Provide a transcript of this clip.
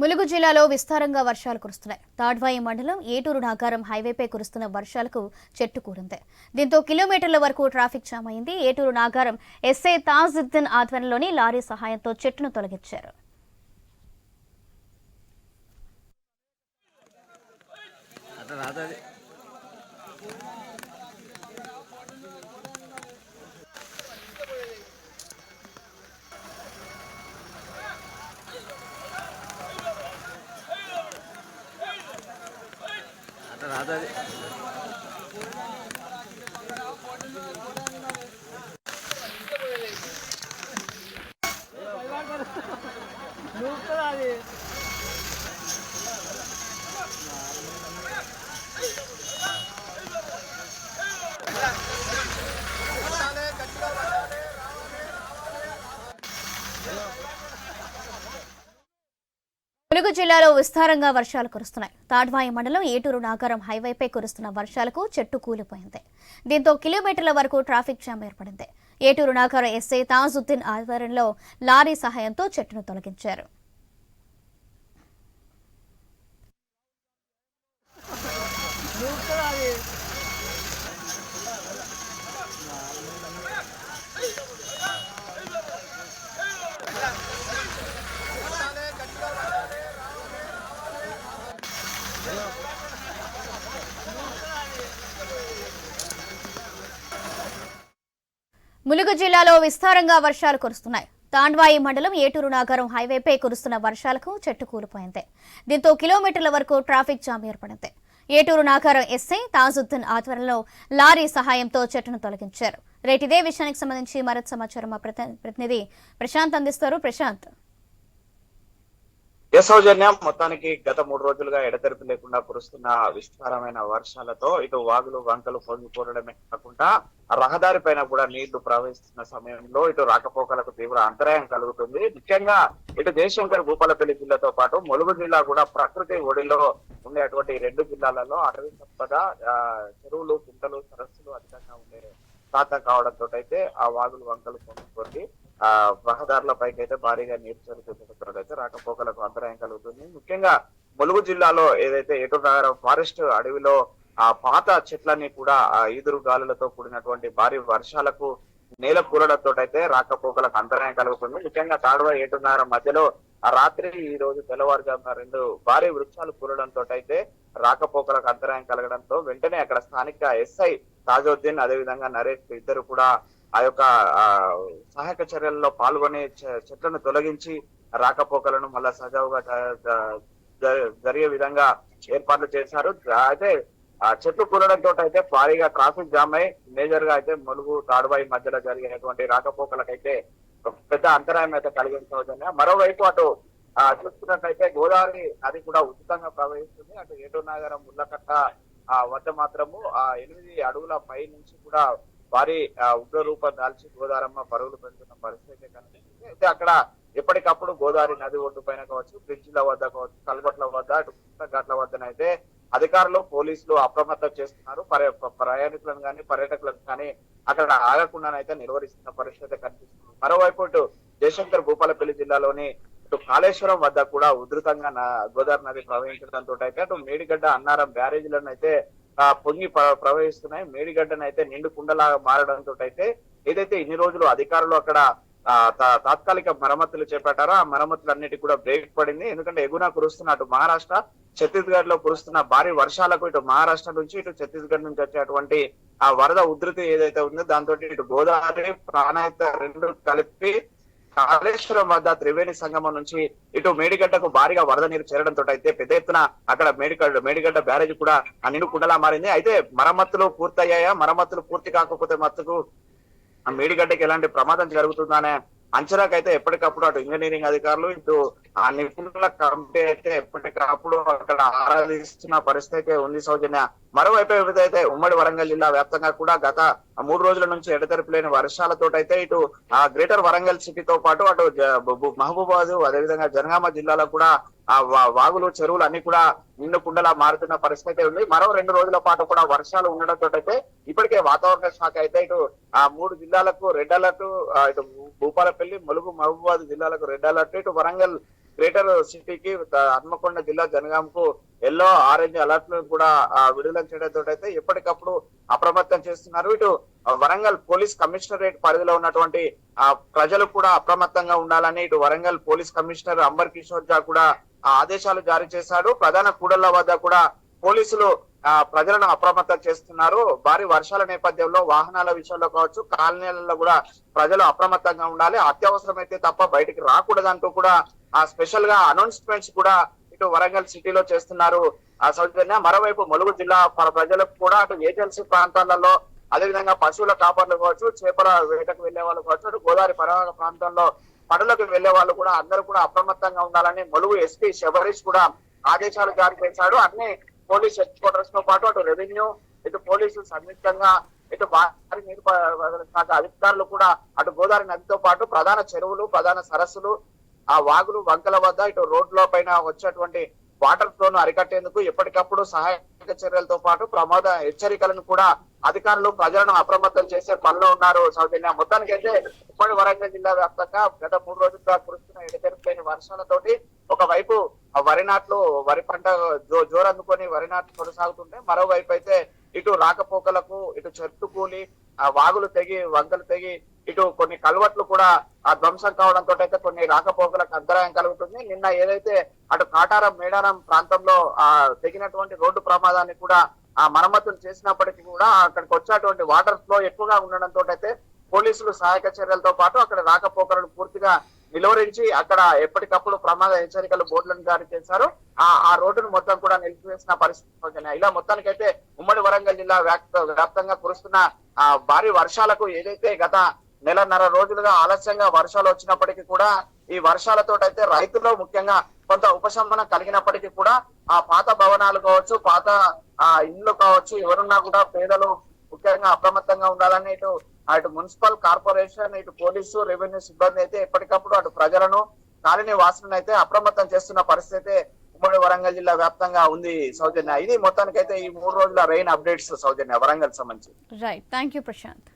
ములుగు జిల్లాలో విస్తారంగా వర్షాలు కురుస్తున్నాయి. తాడ్వాయి మండలం ఏటూరు నాగారం హైవేపై కురుస్తున్న వర్షాలకు చెట్టు కూరింది. దీంతో కిలోమీటర్ల వరకు ట్రాఫిక్ జామ్ అయింది. ఏటూరు నాగారం ఎస్ఐ తాజుద్దీన్ ఆధ్వర్యంలోని లారీ సహాయంతో చెట్టును తొలగించారు. రాదు அது Yeah. ములుగు జిల్లాలో విస్తారంగా వర్షాలు కురుస్తున్నాయి. తాడ్వాయి మండలం ఏటూరు నాగారం హైవేపై కురుస్తున్న వర్షాలకు చెట్టు కూలిపోయింది. దీంతో కిలోమీటర్ల వరకు ట్రాఫిక్ జామ్ ఏర్పడింది. ఏటూరు నాగారం ఎస్ఐ తాజుద్దీన్ ఆధ్వర్యంలో లారీ సహాయంతో చెట్టును తొలగించారు. ములుగు జిల్లాలో విస్తారంగా వర్షాలు కురుస్తున్నాయి. తాండ్వాయి మండలం ఏటూరు నాగరం హైవేపై కురుస్తున్న వర్షాలకు చెట్టు కూలిపోయింది. దీంతో కిలోమీటర్ల వరకు ట్రాఫిక్ జామ్ ఏర్పడింది. ఏటూరు నాగారం ఎస్ఐ తాజుద్దీన్ ఆధ్వర్యంలో లారీ సహాయంతో చెట్టును తొలగించారు. రేటిదే ఇదే విషయానికి సంబంధించి మరింత సమాచారం మా ప్రతి- ప్రతినిధి ప్రశాంత్ అందిస్తారు. ప్రశాంత్. ఏ సౌజన్యం మొత్తానికి గత మూడు రోజులుగా ఎడతెరిపి లేకుండా కురుస్తున్న విస్తారమైన వర్షాలతో ఇటు వాగులు వంకలు పొంగిపోవడమే కాకుండా రహదారి పైన కూడా నీళ్ళు ప్రవహిస్తున్న సమయంలో ఇటు రాకపోకలకు తీవ్ర అంతరాయం కలుగుతుంది. ముఖ్యంగా ఇటు జయశంకర్ భూపాలపల్లి జిల్లాతో పాటు ములుగు జిల్లా కూడా ప్రకృతి ఒడిలో ఉండేటువంటి రెండు జిల్లాలలో అటవీ సంపద చెరువులు కుంటలు సరస్సులు అధికంగా ఉండే ప్రాంతం కావడంతో అయితే ఆ వాగులు వంకలు పొంగిపోయి ఆ రహదారుల పైకి అయితే భారీగా నీరు చేరుతుండటంతో అయితే రాకపోకలకు అంతరాయం కలుగుతుంది. ముఖ్యంగా ములుగు జిల్లాలో ఏదైతే ఎటు నగరం ఫారెస్ట్ అడవిలో ఆ పాత చెట్లన్నీ కూడా ఆ ఈదురు గాలులతో కూడినటువంటి భారీ వర్షాలకు నేల కూలడంతో అయితే రాకపోకలకు అంతరాయం కలుగుతుంది. ముఖ్యంగా తాడువ ఏటున్నర మధ్యలో ఆ రాత్రి ఈ రోజు తెల్లవారుజామున రెండు భారీ వృక్షాలు కూలడంతో అయితే రాకపోకలకు అంతరాయం కలగడంతో వెంటనే అక్కడ స్థానిక ఎస్ఐ తాజుద్దీన్ అదేవిధంగా నరేష్ ఇద్దరు కూడా ఆ యొక్క సహాయక చర్యల్లో పాల్గొని చెట్లను తొలగించి రాకపోకలను మళ్ళా సజావుగా జరిగే విధంగా ఏర్పాట్లు చేశారు. అయితే ఆ చెట్లు కూలడంతో అయితే భారీగా ట్రాఫిక్ జామ్ అయి మేజర్గా అయితే ములుగు తాడుబాయి మధ్యలో జరిగినటువంటి రాకపోకలకైతే పెద్ద అంతరాయం అయితే కలిగించవచ్చని. మరోవైపు అటు ఆ, చూసుకున్నట్లయితే గోదావరి నది కూడా ఉచితంగా ప్రవహిస్తుంది. అటు ఏటో నగరం ముళ్ళకట్ట ఆ వద్ద మాత్రము ఆ ఎనిమిది అడుగుల పై నుంచి కూడా భారీ ఆ, ఉగ్ర రూపం దాల్చి గోదారమ్మ పరుగులు పెడుతున్న పరిస్థితి కనిపిస్తుంది. అయితే అక్కడ ఎప్పటికప్పుడు గోదావరి నది ఒడ్డు పైన కావచ్చు బ్రిడ్జిల వద్ద కావచ్చు కల్వట్ల వద్ద అటు ఘాట్ల వద్దనైతే అధికారులు పోలీసులు అప్రమత్తం చేస్తున్నారు. పర్య- ప్రయాణికులను కానీ పర్యాటకులను కానీ అక్కడ ఆగకుండానైతే నిర్వహిస్తున్న పరిస్థితి అయితే కనిపిస్తుంది. మరోవైపు ఇటు జయశంకర్ భూపాలపల్లి జిల్లాలోని ఇటు కాళేశ్వరం వద్ద కూడా ఉధృతంగా గోదావరి నది ప్రవహించడంతో అయితే అటు మేడిగడ్డ అన్నారం బ్యారేజీలను అయితే పొంగి ప్రవహిస్తున్నాయి. మేడిగడ్డను అయితే నిండు కుండలాగా మారడంతో అయితే ఏదైతే ఇన్ని రోజులు అధికారులు అక్కడ తాత్కాలిక మరమ్మతులు చేపట్టారో ఆ మరమ్మతులన్నిటికీ కూడా బ్రేక్ పడింది. ఎందుకంటే ఎగున కురుస్తున్న అటు మహారాష్ట్ర ఛత్తీస్గఢ్లో కురుస్తున్న భారీ వర్షాలకు ఇటు మహారాష్ట్ర నుంచి ఇటు ఛత్తీస్గఢ్ నుంచి వచ్చేటువంటి ఆ వరద ఉధృతి ఏదైతే ఉందో దాంతో ఇటు గోదావరి ప్రాణాయత రెండు కలిపి కాళేశ్వరం వద్ద త్రివేణి సంగమం నుంచి ఇటు మేడిగడ్డకు భారీగా వరద నీరు చేరడంతో అయితే పెద్ద ఎత్తున అక్కడ మేడిగడ్డ మేడిగడ్డ బ్యారేజ్ కూడా ఆ నిండు కుండలా మారింది. అయితే మరమ్మతులు పూర్తయ్యాయా? మరమ్మతులు పూర్తి కాకపోతే మత్తుకు ఆ మేడిగడ్డకి ఎలాంటి ప్రమాదం జరుగుతుందనే అంచనాకైతే ఎప్పటికప్పుడు అటు ఇంజనీరింగ్ అధికారులు ఇటు ఆ నిపుణుల కమిటీ అయితే ఎప్పటికప్పుడు అక్కడ ఆరాధిస్తున్న పరిస్థితి అయితే ఉంది సౌజన్య. మరోవైపు ఏదైతే ఉమ్మడి వరంగల్ జిల్లా వ్యాప్తంగా కూడా గత మూడు రోజుల నుంచి ఎడతెరిపి లేని వర్షాలతో అయితే ఇటు ఆ గ్రేటర్ వరంగల్ సిటీతో పాటు అటు మహబూబాద్ అదేవిధంగా జనగామ జిల్లాలో కూడా ఆ వా- వాగులు చెరువులు అన్ని కూడా నిండు కుండలా మారుతున్న పరిస్థితి ఉంది. మరో రెండు రోజుల పాటు కూడా వర్షాలు ఉండడంతో అయితే ఇప్పటికే వాతావరణ శాఖ అయితే ఇటు ఆ మూడు జిల్లాలకు రెడ్ అలర్ట్ ఇటు భూపాలపల్లి ములుగు మహబూబాద్ జిల్లాలకు రెడ్ అలర్ట్ ఇటు వరంగల్ గ్రేటర్ సిటీకి హన్మకొండ జిల్లా జనగాంకు ఎల్లో ఆరెంజ్ అలర్ట్ కూడా విడుదల చేయడంతో అయితే ఎప్పటికప్పుడు అప్రమత్తం చేస్తున్నారు. ఇటు వరంగల్ పోలీస్ కమిషనరేట్ పరిధిలో ఉన్నటువంటి ఆ ప్రజలు కూడా అప్రమత్తంగా ఉండాలని ఇటు వరంగల్ పోలీస్ కమిషనర్ అంబర్ కిషోర్ జా కూడా ఆ ఆదేశాలు జారీ చేశాడు. ప్రధాన కూడళ్ళ వద్ద కూడా పోలీసులు ప్రజలను అప్రమత్తం చేస్తున్నారు. భారీ వర్షాల నేపథ్యంలో వాహనాల విషయంలో కావచ్చు కాలనీలలో కూడా ప్రజలు అప్రమత్తంగా ఉండాలి. అత్యవసరమైతే తప్ప బయటికి రాకూడదంటూ కూడా ఆ స్పెషల్గా అనౌన్స్మెంట్స్ కూడా ఇటు వరంగల్ సిటీలో చేస్తున్నారు. ఆ సౌజన్య మరోవైపు ములుగు జిల్లా ప్రజలకు కూడా అటు ఏజెన్సీ ప్రాంతాలలో అదేవిధంగా పశువుల కాపర్లు కావచ్చు చేపల వేటకు వెళ్ళే వాళ్ళు కావచ్చు అటు గోదావరి పరివాహక ప్రాంతంలో పనులకు వెళ్ళే వాళ్ళు కూడా అందరూ కూడా అప్రమత్తంగా ఉండాలని ములుగు ఎస్పీ శబరీష్ కూడా ఆదేశాలు జారీ చేశాడు. అన్ని పోలీస్ హెడ్ క్వార్టర్స్తో పాటు అటు రెవెన్యూ ఇటు పోలీసులు సంయుక్తంగా ఇటు భారీ నీరు శాఖ అధికారులు కూడా అటు గోదావరి నదితో పాటు ప్రధాన చెరువులు ప్రధాన సరస్సులు ఆ వాగులు వంకల వద్ద ఇటు రోడ్ల పైన వచ్చేటువంటి వాటర్ ఫ్లో ను అరికట్టేందుకు ఎప్పటికప్పుడు సహాయక చర్యలతో పాటు ప్రమాద హెచ్చరికలను కూడా అధికారులు ప్రజలను అప్రమత్తం చేసే పనిలో ఉన్నారు సౌజన్య. మొత్తానికి అయితే ఉమ్మడి వరంగల్ జిల్లా వ్యాప్తంగా గత మూడు రోజులుగా కురుస్తున్న ఎడతెరిపోయిన వర్షాలతోటి ఒకవైపు వరి నాట్లు వరి పంట జో జోరందుకొని వరి నాట్లు కొనసాగుతుంటే మరోవైపు అయితే ఇటు రాకపోకలకు ఇటు చెట్టు కూలి ఆ వాగులు తెగి వంకలు తెగి ఇటు కొన్ని కలువట్లు కూడా ఆ ధ్వంసం కావడంతో అయితే కొన్ని రాకపోకలకు అంతరాయం కలుగుతుంది. నిన్న ఏదైతే అటు కాటారం మేడారం ప్రాంతంలో ఆ తెగినటువంటి రోడ్డు ప్రమాదాన్ని కూడా ఆ మరమ్మతులు చేసినప్పటికీ కూడా అక్కడికి వచ్చేటువంటి వాటర్ ఫ్లో ఎక్కువగా ఉండడంతో అయితే పోలీసులు సహాయక చర్యలతో పాటు అక్కడ రాకపోకలను పూర్తిగా నిలువరించి అక్కడ ఎప్పటికప్పుడు ప్రమాద హెచ్చరికలు బోర్డులను జారీ చేశారు ఆ ఆ రోడ్డును మొత్తం కూడా నిలిపివేసిన పరిస్థితి వచ్చినాయి. ఇలా మొత్తానికైతే ఉమ్మడి వరంగల్ జిల్లా వ్యాప్త- వ్యాప్తంగా కురుస్తున్న ఆ భారీ వర్షాలకు ఏదైతే గత నెలన్నర రోజులుగా ఆలస్యంగా వర్షాలు వచ్చినప్పటికీ కూడా ఈ వర్షాలతో అయితే రైతులు ముఖ్యంగా కొంత ఉపశమనం కలిగినప్పటికీ కూడా ఆ పాత భవనాలు కావచ్చు పాత ఆ ఇండ్లు కావచ్చు ఎవరున్నా కూడా పేదలు ముఖ్యంగా అప్రమత్తంగా ఉండాలని ఇటు అటు మున్సిపల్ కార్పొరేషన్ ఇటు పోలీసు రెవెన్యూ సిబ్బంది అయితే ఎప్పటికప్పుడు అటు ప్రజలను కాలనీ వాసులను అయితే అప్రమత్తం చేస్తున్న పరిస్థితి అయితే ఉమ్మడి వరంగల్ జిల్లా వ్యాప్తంగా ఉంది సౌజన్య. ఇది మొత్తానికైతే ఈ మూడు రోజుల రెయిన్ అప్డేట్స్ సౌజన్య వరంగల్ సంబంధించి. Right thank you Prashanth